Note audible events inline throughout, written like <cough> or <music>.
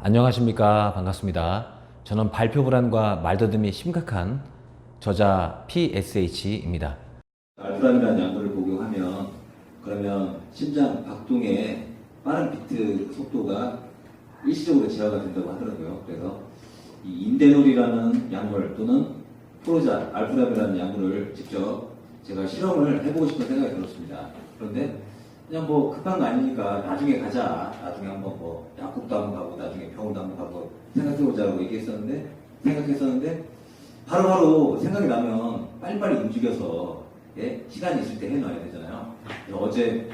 안녕하십니까 반갑습니다. 저는 발표 불안과 말더듬이 심각한 저자 PSH입니다. 알프람이라는 약물을 복용하면 그러면 심장 박동의 빠른 비트 속도가 일시적으로 제어가 된다고 하더라고요. 그래서 이 인데놀이라는 약물 또는 프로자 알프람이라는 약물을 직접 제가 실험을 해보고 싶은 생각이 들었습니다. 그런데 그냥 뭐 급한 거 아니니까 나중에 가자. 나중에 한번 뭐 약국도 한번 가고 나중에 병원도 한번 가고 생각해보자고 얘기했었는데 생각했었는데 바로바로 생각이 나면 빨리빨리 움직여서 예? 시간이 있을 때 해놔야 되잖아요. 어제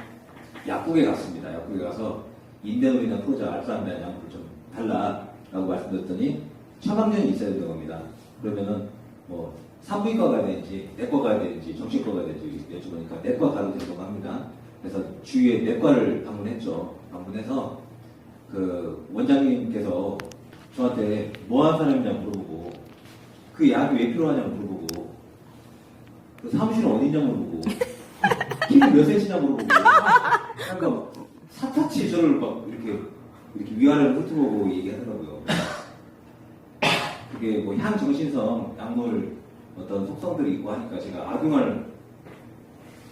약국에 갔습니다. 약국에 가서 인데놀이나 프로자 알프람이라는 약물을 좀 달라라고 말씀드렸더니 처방전이 있어야 되는 겁니다. 그러면은 뭐 산부인과 가야 되는지 내과 가야 되는지 정신과 가야 되는지 여쭤보니까 내과 가도 된다고 합니다. 그래서 주위에 내과를 방문했죠. 방문해서 그 원장님께서 저한테 뭐 하는 사람이냐 물어보고 그 약이 왜 필요하냐고 물어보고 그 사무실은 어디냐 물어보고 <laughs> 키는 몇 센치냐 물어보고 그러니까 사타치 저를 막 이렇게 이렇게 위아래로 훑어보고 얘기하더라고요. 그게 뭐 향정신성 약물 어떤 속성들이 있고 하니까 제가 악용할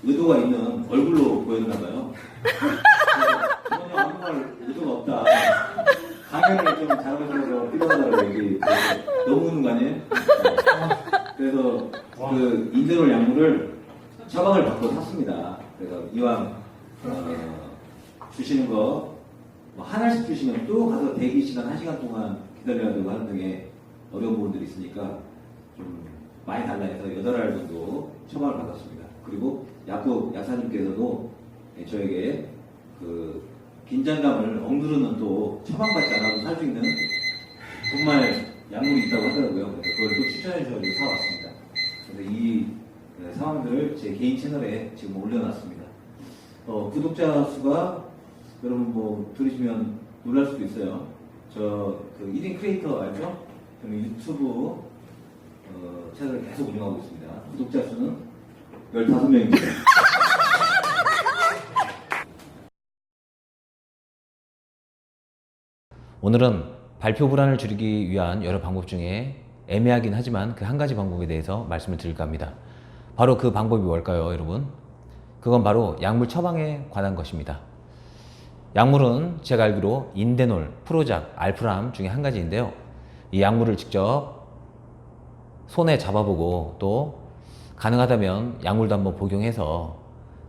의도가 있는 얼굴로 보였나 봐요. 전혀 악용할 의도가 없다. 강연을 좀 잘하셔서 필요하다고 얘기 너무 우는 거 아니에요? 그래서 그 인대놀 약물을 처방을 받고 샀습니다. 그래서 이왕 어, 주시는 거 뭐 하나씩 주시면 또 가서 대기 시간 한 시간 동안 기다려야 되고 하는 등의 어려운 부분들이 있으니까 좀 많이 달라 해서 여덟 알 정도 처방을 받았습니다. 그리고 약국 약사님께서도 예, 저에게 그 긴장감을 억누르는 또 처방받지 않아도 살 수 있는 정말 약물이 있다고 하더라고요. 그걸 또 추천해 주셔서 사왔습니다. 그래서 이 네, 상황들을 제 개인 채널에 지금 올려놨습니다. 어, 구독자 수가 여러분 뭐 들으시면 놀랄 수도 있어요. 저그 1인 크리에이터 알죠? 저는 유튜브 어, 채널을 계속 운영하고 있습니다. 구독자 수는 15명입니다. 오늘은 발표 불안을 줄이기 위한 여러 방법 중에 애매하긴 하지만 그 한 가지 방법에 대해서 말씀을 드릴까 합니다. 바로 그 방법이 뭘까요, 여러분? 그건 바로 약물 처방에 관한 것입니다. 약물은 제가 알기로 인데놀, 프로작, 알프람 중에 한 가지인데요. 이 약물을 직접 손에 잡아보고 또 가능하다면 약물도 한번 복용해서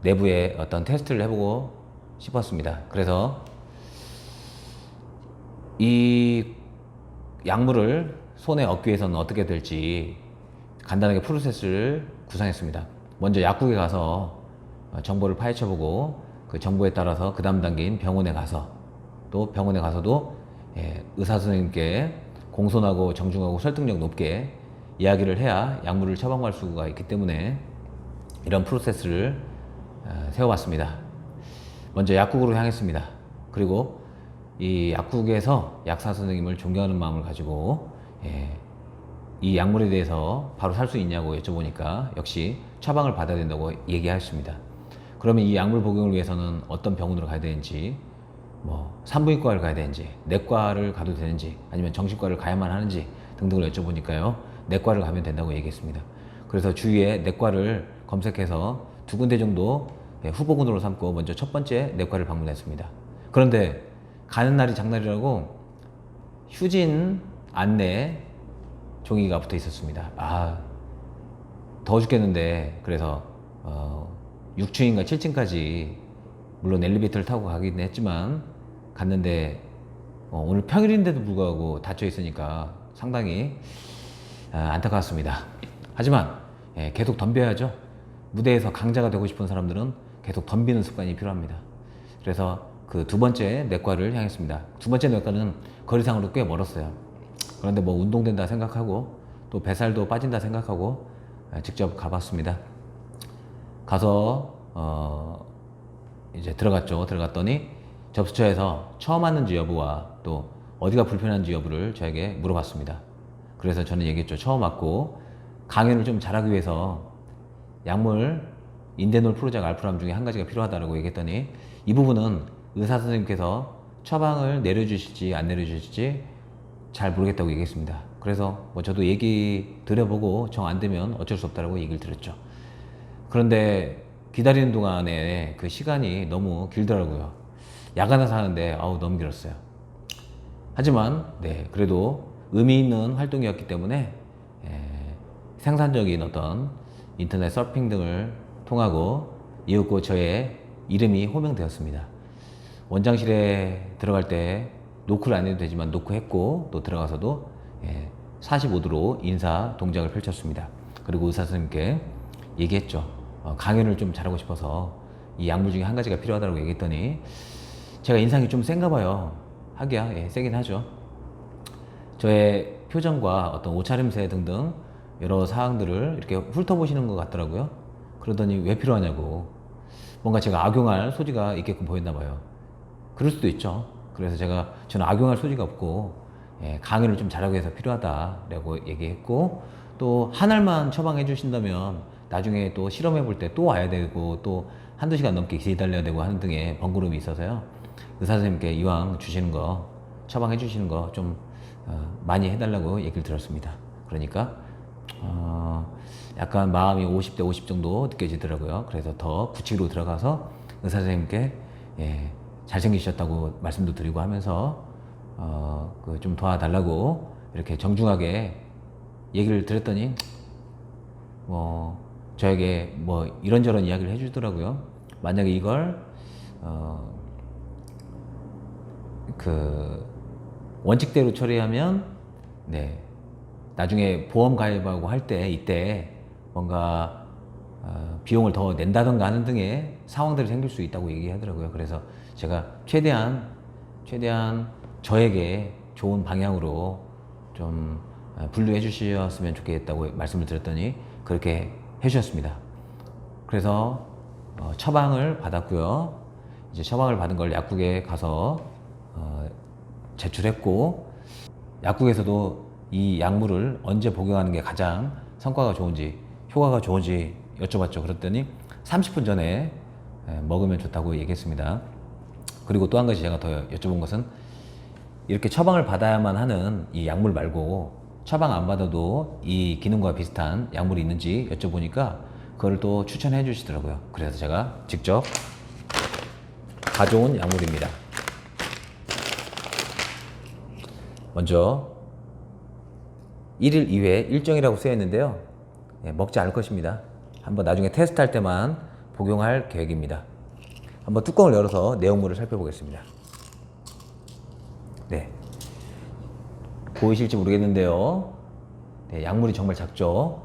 내부에 어떤 테스트를 해보고 싶었습니다. 그래서 이 약물을 손에 얻기 위해서는 어떻게 될지 간단하게 프로세스를 구상했습니다. 먼저 약국에 가서 어, 정보를 파헤쳐보고 그 정보에 따라서 그 다음 단계인 병원에 가서 또 병원에 가서도 예, 의사 선생님께 공손하고 정중하고 설득력 높게 이야기를 해야 약물을 처방할 수가 있기 때문에 이런 프로세스를 어, 세워봤습니다. 먼저 약국으로 향했습니다. 그리고 이 약국에서 약사 선생님을 존경하는 마음을 가지고 예, 이 약물에 대해서 바로 살 수 있냐고 여쭤보니까 역시 처방을 받아야 된다고 얘기하셨습니다. 그러면 이 약물 복용을 위해서는 어떤 병원으로 가야 되는지, 뭐 산부인과를 가야 되는지, 내과를 가도 되는지, 아니면 정신과를 가야만 하는지 등등을 여쭤보니까요, 내과를 가면 된다고 얘기했습니다. 그래서 주위에 내과를 검색해서 두 군데 정도 예, 후보군으로 삼고 먼저 첫 번째 내과를 방문했습니다. 그런데 가는 날이 장날이라고 휴진 안내 종이가 붙어 있었습니다. 아, 더워 죽겠는데, 그래서, 어, 6층인가 7층까지, 물론 엘리베이터를 타고 가긴 했지만, 갔는데, 어, 오늘 평일인데도 불구하고 닫혀 있으니까 상당히 아, 안타까웠습니다. 하지만, 예, 계속 덤벼야죠. 무대에서 강자가 되고 싶은 사람들은 계속 덤비는 습관이 필요합니다. 그래서 그 두 번째 내과를 향했습니다. 두 번째 내과는 거리상으로 꽤 멀었어요. 그런데 뭐 운동된다 생각하고 또 뱃살도 빠진다 생각하고 아, 직접 가봤습니다. 가서 어 이제 들어갔죠. 들어갔더니 접수처에서 처음 왔는지 여부와 또 어디가 불편한지 여부를 저에게 물어봤습니다. 그래서 저는 얘기했죠. 처음 왔고 강연을 좀 잘하기 위해서 약물 인데놀 프로작 알프람 중에 한 가지가 필요하다고 얘기했더니 이 부분은 의사 선생님께서 처방을 내려주실지 안 내려주실지 잘 모르겠다고 얘기했습니다. 그래서 뭐 저도 얘기 드려보고 정 안 되면 어쩔 수 없다라고 얘기를 드렸죠. 그런데 기다리는 동안에 그 시간이 너무 길더라고요. 야간에서 하는데 아우 너무 길었어요. 하지만 네 그래도 의미 있는 활동이었기 때문에 에, 생산적인 어떤 인터넷 서핑 등을 통하고 이윽고 저의 이름이 호명되었습니다. 원장실에 들어갈 때 노크를 안 해도 되지만 노크했고 또 들어가서도 예, 45도로 인사 동작을 펼쳤습니다. 그리고 의사 선생님께 얘기했죠. 어, 강연을 좀 잘하고 싶어서 이 약물 중에 한 가지가 필요하다고 얘기했더니 제가 인상이 좀 센가 봐요. 하기야 예, 세긴 하죠. 저의 표정과 어떤 옷차림새 등등 여러 사항들을 이렇게 훑어보시는 것 같더라고요. 그러더니 왜 필요하냐고. 뭔가 제가 악용할 소지가 있게끔 보였나 봐요. 그럴 수도 있죠. 그래서 제가 저는 악용할 소지가 없고 예, 강의를 좀 잘하기 위해서 필요하다라고 얘기했고 또 한 알만 처방해 주신다면 나중에 또 실험해 볼 때 또 와야 되고 또 한두 시간 넘게 기다려야 되고 하는 등의 번거로움이 있어서요. 의사 선생님께 이왕 주시는 거 처방해 주시는 거좀 어, 많이 해달라고 얘기를 들었습니다. 그러니까 어, 약간 마음이 50대 50 정도 느껴지더라고요. 그래서 더 구치로 들어가서 의사 선생님께 예, 잘생기셨다고 말씀도 드리고 하면서 어, 그 좀 도와달라고 이렇게 정중하게 얘기를 드렸더니 뭐 저에게 뭐 이런저런 이야기를 해주더라고요. 만약에 이걸 어, 그 원칙대로 처리하면 네 나중에 보험 가입하고 할 때 이때 뭔가 어, 비용을 더 낸다던가 하는 등의 상황들이 생길 수 있다고 얘기하더라고요. 그래서 제가 최대한 최대한 저에게 좋은 방향으로 좀 어, 분류해 주셨으면 좋겠다고 말씀을 드렸더니 그렇게 해 주셨습니다. 그래서 어, 처방을 받았고요. 이제 처방을 받은 걸 약국에 가서 어, 제출했고 약국에서도 이 약물을 언제 복용하는 게 가장 성과가 좋은지 효과가 좋은지 여쭤봤죠. 그랬더니 30분 전에 에, 먹으면 좋다고 얘기했습니다. 그리고 또 한 가지 제가 더 여쭤본 것은 이렇게 처방을 받아야만 하는 이 약물 말고 처방 안 받아도 이 기능과 비슷한 약물이 있는지 여쭤보니까 그걸 또 추천해 주시더라고요. 그래서 제가 직접 가져온 약물입니다. 먼저 1일 2회 일정이라고 쓰여 있는데요. 예, 먹지 않을 것입니다. 한번 나중에 테스트할 때만 복용할 계획입니다. 한번 뚜껑을 열어서 내용물을 살펴보겠습니다. 네. 보이실지 모르겠는데요. 네, 약물이 정말 작죠.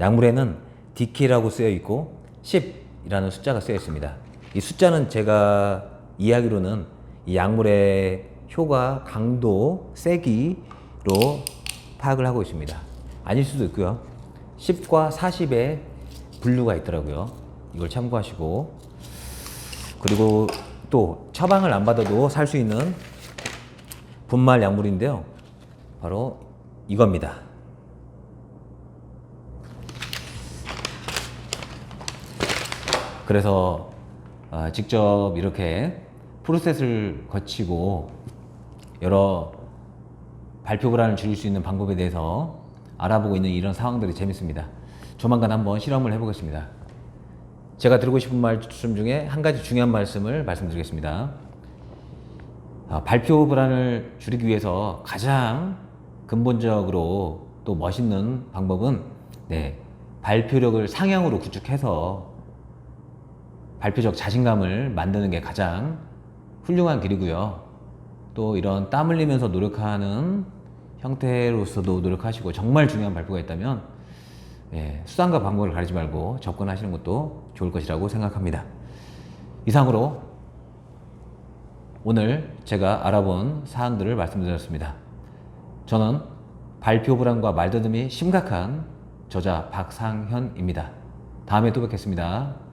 약물에는 DK라고 쓰여 있고 10이라는 숫자가 쓰여 있습니다. 이 숫자는 제가 이야기로는 이 약물의 효과, 강도, 세기로 파악을 하고 있습니다. 아닐 수도 있고요. 10과 40의 분류가 있더라고요. 이걸 참고하시고 그리고 또 처방을 안 받아도 살 수 있는 분말 약물인데요. 바로 이겁니다. 그래서 아, 직접 이렇게 프로세스를 거치고 여러 발표 불안을 줄일 수 있는 방법에 대해서 알아보고 있는 이런 상황들이 재밌습니다. 조만간 한번 실험을 해보겠습니다. 제가 드리고 싶은 말씀 중에 한 가지 중요한 말씀을 말씀드리겠습니다. 아, 발표 불안을 줄이기 위해서 가장 근본적으로 또 멋있는 방법은 네, 발표력을 상향으로 구축해서 발표적 자신감을 만드는 게 가장 훌륭한 길이고요. 또 이런 땀 흘리면서 노력하는 형태로서도 노력하시고 정말 중요한 발표가 있다면 예, 수단과 방법을 가리지 말고 접근하시는 것도 좋을 것이라고 생각합니다. 이상으로 오늘 제가 알아본 사항들을 말씀드렸습니다. 저는 발표 불안과 말더듬이 심각한 저자 박상현입니다. 다음에 또 뵙겠습니다.